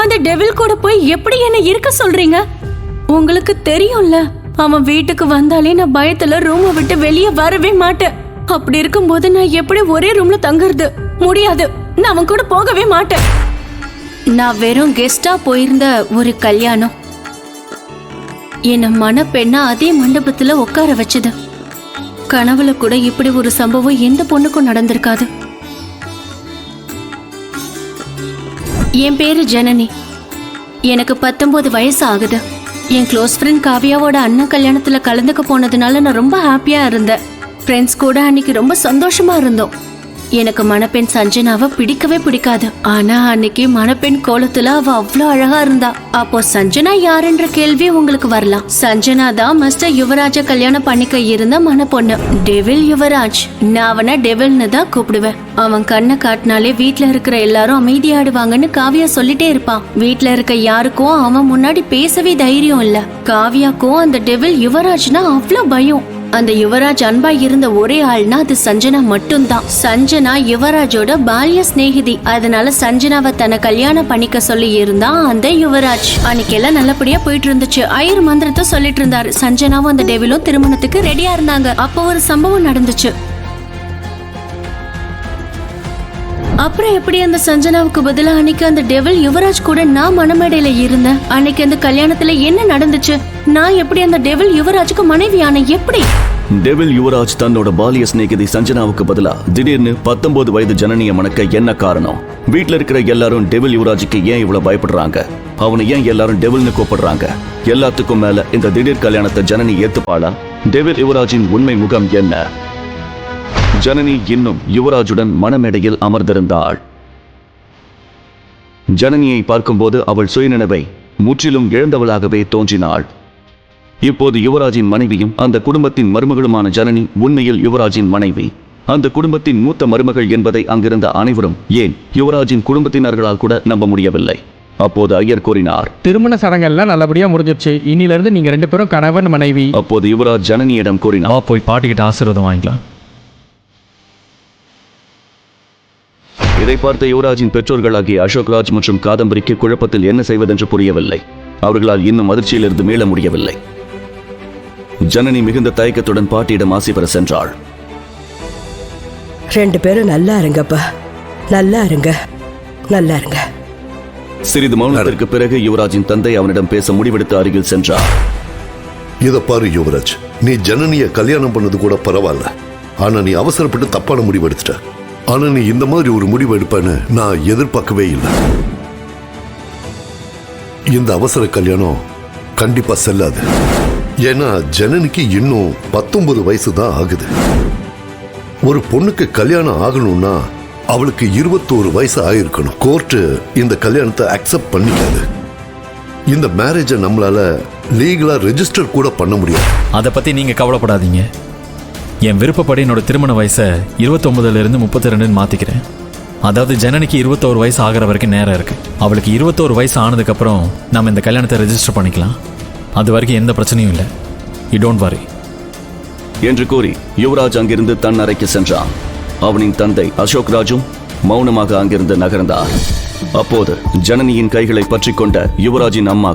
அந்த டெவில் கூட போய் எப்படி என்ன இருக்க சொல்றீங்க? உங்களுக்கு தெரியும்ல அவன் வீட்டுக்கு வந்தாலே நான் பயத்துல ரூமை விட்டு வெளியே வரவே மாட்டேன். அப்படி இருக்கும்போது நான் எப்படி ஒரே ரூம்ல தங்குறது? முடியாது நான் அவன் கூட போகவே மாட்டேன். நான் வெறும் கெஸ்டா போயிருந்த ஒரு கல்யாணம். என்ன மணப்பெண்ணா அதே மண்டபத்துல உட்கார வச்சது. கனவுல கூட இப்படி ஒரு சம்பவம் எந்த பொண்ணுக்கும் நடந்திருக்காது. என் பேரு ஜனனி. எனக்கு பத்தொன்பது வயசு ஆகுது. என் க்ளோஸ் ஃப்ரெண்ட் காவியாவோட அண்ணன் கல்யாணத்துல கலந்துக்க போனதுனால நான் ரொம்ப ஹாப்பியா இருந்தேன். ஃப்ரெண்ட்ஸ் கூட அன்னைக்கு ரொம்ப சந்தோஷமா இருந்தோம். எனக்கு மணப்பெண் சஞ்சனாவை பிடிக்கவே பிடிக்காது. ஆனா அன்னைக்கு மணப்பெண் கோலத்துல அவ அவ்வளோ அழகா இருந்தா. அப்போ சஞ்சனா யாருன்ற கேள்வி உங்களுக்கு வரலாம். சஞ்சனா தான் மிஸ்டர் யுவராஜ கல்யாணம் பண்ணிக்க இருந்த மணப்பொண்ணு. டெவில் யுவராஜ். நான் அவனை டெவில்னு தான் கூப்பிடுவேன். அவன் கண்ணை காட்டினாலே வீட்டுல இருக்கிற எல்லாரும் அமைதியாடுவாங்கன்னு காவியா சொல்லிட்டே இருப்பான். வீட்டுல இருக்க யாருக்கும் அவன் முன்னாடி பேசவே தைரியம் இல்ல. காவியாக்கும் அந்த டெவில் யுவராஜ்னா அவ்வளோ பயம். அந்த யுவராஜ் அன்பா இருந்த ஒரே ஆள்னா அது சஞ்சனா மட்டும்தான். சஞ்சனா யுவராஜோட பால்ய சிநேகிதி. அதனால சஞ்சனாவை தன்னை கல்யாணம் பண்ணிக்க சொல்லி இருந்தான் அந்த யுவராஜ். அன்னைக்கெல்லாம் நல்லபடியா போயிட்டு இருந்துச்சு ஐயர் மந்திரத்தை சொல்லிட்டு இருந்தாரு சஞ்சனாவும் அந்த டெவிலும் திருமணத்துக்கு ரெடியா இருந்தாங்க. அப்போ ஒரு சம்பவம் நடந்துச்சு. அப்புறம் எப்படி அந்த சஞ்சனாவுக்கு பதிலா அன்னைக்கு அந்த டெவில் யுவராஜ் கூட நான் மணமேடையில இருந்தேன். அன்னைக்கு அந்த கல்யாணத்துல என்ன நடந்துச்சு? நான் எப்படி அந்த டெவில் யுவராஜுக்கு மனைவியான எப்படி? டெவில் யுவராஜ் தன்னோட பாலிய சிநேகிதி சஞ்சனாவுக்கு பதிலா திடீர்னு பத்தொன்பது வயது ஜனனிய மணக்க என்ன காரணம்? வீட்ல இருக்கிற எல்லாரும் டெவில் யுவராஜுக்கு ஏன் இவ்வளவு பயப்படுறாங்க? அவனை ஏன் எல்லாரும் டெவில்னு கூப்பிடுறாங்க? எல்லாத்துக்கும் மேல இந்த திடீர் கல்யாணத்தை ஜனனி ஏத்துப்பாளா? டெவில் யுவராஜின் உண்மை முகம் என்ன? ஜனனி இன்னும் யுவராஜுடன் மணமேடையில் அமர்ந்திருந்தாள். ஜனனியை பார்க்கும்போது அவள் சுயநினைவை முற்றிலும் இழந்தவளாகவே தோன்றினாள். இப்போது யுவராஜின் மனைவியும் அந்த குடும்பத்தின் மருமகளுமான ஜனனி உண்மையில் யுவராஜின் மனைவி. அந்த குடும்பத்தின் மூத்த மருமகள் என்பதை அங்கிருந்த அனைவரும் ஏன் யுவராஜின் குடும்பத்தினர்களால் கூட நம்ப முடியவில்லை? அப்போது ஐயர் கூறினார். திருமண சடங்கெல்லாம் நல்லபடியா முடிஞ்சிருச்சு. இன்னிலிருந்து நீங்க ரெண்டு பேரும் கணவன் மனைவி. அப்போது யுவராஜ் ஜனனியிடம் கூறினார். வா போய் பாட்டிக்கிட்ட ஆசீர்வாதம் வாங்கிக்கலாம். இதை பார்த்த யுவராஜின் பெற்றோர்களாகிய அசோக்ராஜ் மற்றும் காதம்பரிக்கு குழப்பத்தில் என்ன செய்வதென்று புரியவில்லை. அவர்களால் இன்னும் அதிர்ச்சியிலிருந்து மீள முடியவில்லை. ஜனனி மிகுந்த தயக்கத்துடன் பாட்டியிடம் ஆசி பெற சென்றாள். ரெண்டு பேரும் நல்லா இருங்கப்பா. நல்லா இருங்க. நல்லா இருங்க. சிறிது மௌனத்திற்கு பிறகு யுவராஜின் தந்தை அவனிடம் பேச முடிவெடுத்து அருகில் சென்றார். இத பாரு யுவராஜ். நீ ஜனனிய கல்யாணம் பண்ணது கூட பரவாயில்ல. ஆனா நீ அவசரப்பட்டு தப்பான முடிவு எடுத்துட்ட. ஆனா நீ இந்த மாதிரி ஒரு முடிவு எடுப்பேன்னு நான் எதிர்பார்க்கவே இல்லை. இந்த அவசர கல்யாணம் கண்டிப்பா செல்லாது. ஏன்னா ஜனனிக்கு இன்னும் பத்தொன்பது வயசு தான் ஆகுது. ஒரு பொண்ணுக்கு கல்யாணம் ஆகணும்னா அவளுக்கு இருபத்தோரு வயசு ஆயிருக்கணும். கோர்ட்டு இந்த கல்யாணத்தை அக்செப்ட் பண்ணிக்காது. இந்த மேரேஜை நம்மளால லீகலா ரெஜிஸ்டர் கூட பண்ண முடியாது. அதை பத்தி நீங்க கவலைப்படாதீங்க. என் விருப்பப்படி என்னோட திருமண வயசை இருபத்தொன்பதுல இருந்து முப்பத்தி ரெண்டுன்னு மாத்திக்கிறேன். அதாவது ஜனனிக்கு இருபத்தோரு வயசு ஆகிற வரைக்கும் நேரம் இருக்கு. அவளுக்கு இருபத்தோரு வயசு ஆனதுக்கப்புறம் நம்ம இந்த கல்யாணத்தை ரெஜிஸ்டர் பண்ணிக்கலாம். அது வரைக்கும் எந்த பிரச்சனையும் இல்லை. யூ டோன்ட் வரி என்று கூறி யுவராஜ் அங்கிருந்து தன் அறைக்கு சென்றான். அவனின் தந்தை அசோக் ராஜும் மௌனமாக அங்கிருந்து நகர்ந்தார். அப்போது ஜனனியின் கைகளை பற்றிக் கொண்ட யுவராஜின் அம்மா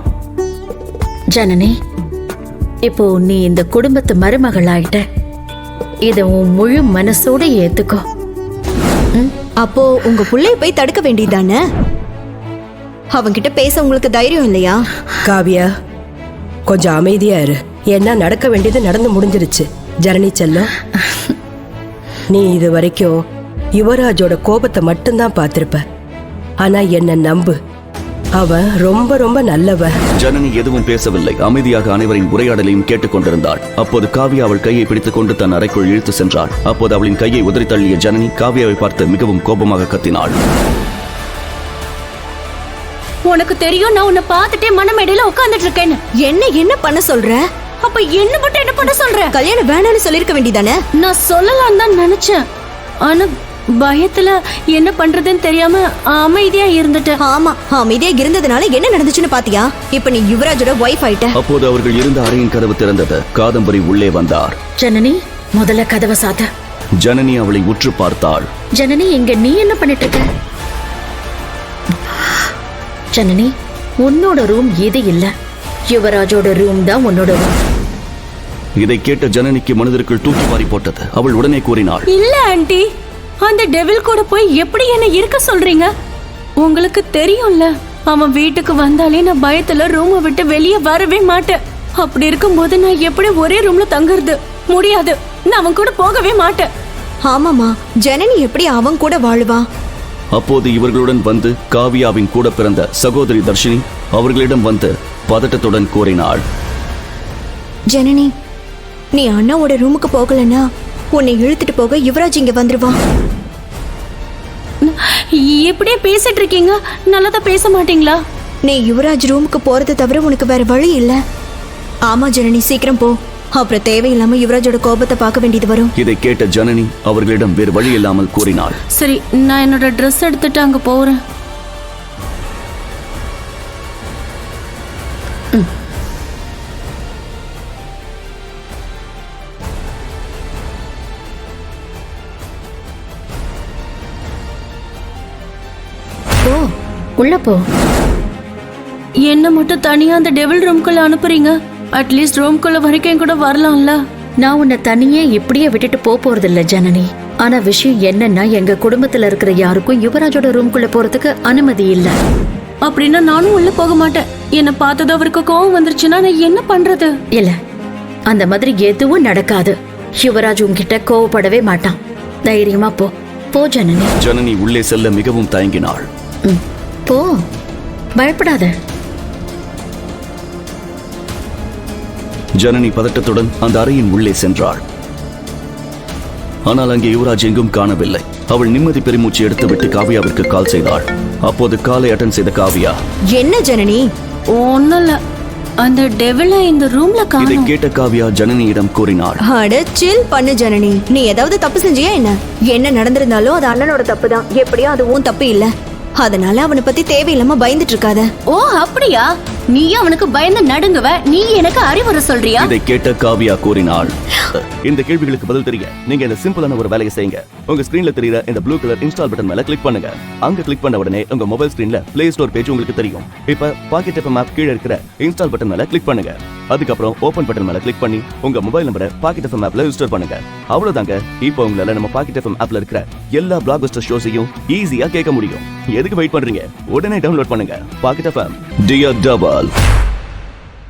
ஜனனி இப்போ நீ இந்த குடும்பத்து மருமகளாயிட்ட இத உன் முழு மனசோட ஏத்துக்கோ. அப்போ உங்க புள்ளைய போய் தடுக்க வேண்டியதானே அவன்கிட்ட பேச உங்களுக்கு தைரியம் இல்லையா? காவியா கொஞ்சம் அமைதியா இரு. என்ன நடக்க வேண்டியது நடந்து முடிஞ்சிருச்சு. ஜனனி செல்லம் நீ இது வரைக்கும் யுவராஜோட கோபத்தை மட்டும்தான் பார்த்திருப்ப. ஆனா என்ன நம்பு. அவன் ரொம்ப ரொம்ப நல்லவன் ஜனனி எதுவும் பேசவில்லை. அமைதியாக அனைவரின் உரையாடலையும் கேட்டுக்கொண்டிருந்தாள். அப்போது காவியா அவள் கையை பிடித்துக் கொண்டு தன் அறைக்குள் இழுத்து சென்றாள். அப்போது அவளின் கையை உதறி தள்ளிய ஜனனி காவியாவை பார்த்து மிகவும் கோபமாக கத்தினாள். உனக்கு தெரியும் நான் உன்னை பார்த்துட்டே மணமேடையில உட்கார்ந்துட்டு இருக்கேன்னு. என்ன என்ன பண்ண சொல்ற? அப்ப என்ன மட்டும் என்ன பண்ண சொல்ற? கல்யாணம் வேணாம்னு சொல்லிருக்க வேண்டியதானே? நான் சொல்லலாம் தான் நினைச்சேன். ஆனா பயத்துல என்ன பண்றதுன்னு தெரியாம அமைதியா இருந்துட்டேன். ஆமா அமைதியா இருந்ததுனால என்ன நடந்துச்சுன்னு பாத்தியா? இப்ப நீ யுவராஜோட ஒய்ஃப் ஆயிட்ட. அப்போது அவர்கள் இருந்த அறையின் கதவு திறந்தது. காதம்பரி உள்ளே வந்தார். ஜனனி முதல்ல கதவை சாத்த. ஜனனி அவளை உற்று பார்த்தாள். ஜனனி இங்க நீ என்ன பண்ணிட்டு இருக்க ஜனனி உன்னோட ரூம் இது இல்ல. யுவராஜோட ரூம் தான் உன்னோட ரூம் இதை கேட்ட ஜனனிக்கு மனதிற்குள் தூக்கி வாரி போட்டது. அவள் உடனே கூறினாள். இல்ல ஆண்டி. அந்த டெவில் கூட போய் எப்படி என்ன இருக்க சொல்றீங்க? உங்களுக்கு தெரியும்ல அவன் வீட்டுக்கு வந்தாலே நான் பயத்துல ரூமை விட்டு வெளியே வரவே மாட்டேன். அப்படி இருக்கும்போது நான் எப்படி ஒரே ரூம்ல தங்குறது? முடியாது நான் அவன் கூட போகவே மாட்டேன். ஆமாமா ஜனனி எப்படி அவன் கூட வாழுவா? அப்போது இவர்களுடன் வந்து காவியாவின் கூட பிறந்த சகோதரி தர்ஷினி அவர்களிடம் வந்து பதட்டத்துடன் கூறினாள். ஜனனி நீ அண்ணாவோட ரூமுக்கு போகலன்னா உன்னை இழுத்துட்டு போக யுவராஜ் இங்க வந்துருவான். இப்படியே பேசிட்டு இருக்கீங்க? நல்லதா பேச மாட்டீங்களா? நீ யுவராஜ் ரூமுக்கு போறது தவிர உனக்கு வேற வழி இல்ல. ஆமா ஜனனி சீக்கிரம் போ. அப்புறம் தேவையில்லாம யுவராஜோட கோபத்தை பார்க்க வேண்டியது வரும். இதை கேட்ட ஜனனி அவர்களிடம் வேறு வழி இல்லாமல் கூறினாள். சரி நான் என்னோட ட்ரெஸ் எடுத்துட்டு அங்க போறேன். உள்ள போ. என்ன மட்டும் தனியா அந்த டெவில் ரூம்குள்ள அனுப்புறீங்க? அட்லீஸ்ட் ரூம்குள்ள வரைக்கும் கூட வரலாம்ல. நான் உன்னை தனியே இப்படியே விட்டுட்டு போக போறதில்ல ஜனனி. ஆனா விஷயம் என்னன்னா எங்க குடும்பத்துல இருக்கிற யாருக்கும் யுவராஜோட ரூம்குள்ள போறதுக்கு அனுமதி இல்ல. அப்படின்னா நானும் உள்ள போக மாட்டேன். என்ன பார்த்தது அவருக்கு கோவம் வந்துருச்சுன்னா நான் என்ன பண்றது? இல்ல. அந்த மாதிரி எதுவும் நடக்காது. யுவராஜ் உன்கிட்ட கோவப்படவே மாட்டான். தைரியமா போ. போ ஜனனி. ஜனனி உள்ளே செல்ல மிகவும் தயங்கினாள். ம், போ. பயப்படாத. ஜனனி பதட்டத்துடன் அந்த அறையின் உள்ளே சென்றாள். ஆனால் அங்கே யுவராஜ் எங்கும் காணவில்லை. அவள் நிம்மதி பெருமூச்சு எடுத்துவிட்டு காவியாவிற்கு கால் செய்தாள். அப்போது காலை அட்டன் செய்த காவியா என்ன ஜனனி? ஒன்னும் இல்ல அந்த டெவில இந்த ரூம்ல இதை காணோம். கேட்ட காவியா ஜனனியிடம் கூறினாள். அட சில் பண்ணு ஜனனி. நீ ஏதாவது தப்பு செஞ்சியா என்ன? என்ன நடந்திருந்தாலும் அது அண்ணனோட தப்பு தான் எப்படியோ அது உன் தப்பு இல்ல. அதனால அவனை பத்தி தேவையில்லாம பயந்துட்டு இருக்காத. ஓ அப்படியா? நீ அவனுக்கு பயந்து நடுங்குவ? நீ எனக்கு அறிவுரை சொல்றியா? இதை கேட்ட காவியா கூறினாள். இந்த கேள்விகளுக்கு பதில் தெரிய நீங்க இந்த சிம்பிளான ஒரு வேலையை செய்யுங்க. உங்க ஸ்கிரீன்ல தெரியுற இந்த ப்ளூ கலர் இன்ஸ்டால் பட்டன் மேல கிளிக் பண்ணுங்க. அங்க கிளிக் பண்ண உடனே உங்க மொபைல் ஸ்கிரீன்ல பிளே ஸ்டோர் பேஜ் உங்களுக்கு தெரியும். இப்ப பாக்கெட் எஃப்எம் ஆப் கீழே இருக்கிற இன்ஸ்டால் பட்டன் மேல கிளிக் பண்ணுங்க. அதுக்கப்புறம் ஓபன் பட்டன் மேல கிளிக் பண்ணி உங்க மொபைல் நம்பரை பாக்கெட் எஃப்எம் ஆப்ல ரிஜிஸ்டர் பண்ணுங்க. அவ்வளவுதாங்க இப்போ உங்களால நம்ம பாக்கெட் எஃப்எம் ஆப்ல இருக்கிற எல்லா பிளாக் பஸ்டர் ஷோஸையும் ஈஸியா கேட்க முடியும். எதுக்கு வெயிட் பண்றீங்க? உடனே டவுன்லோட் பண்ணுங்க. Packet FM dear double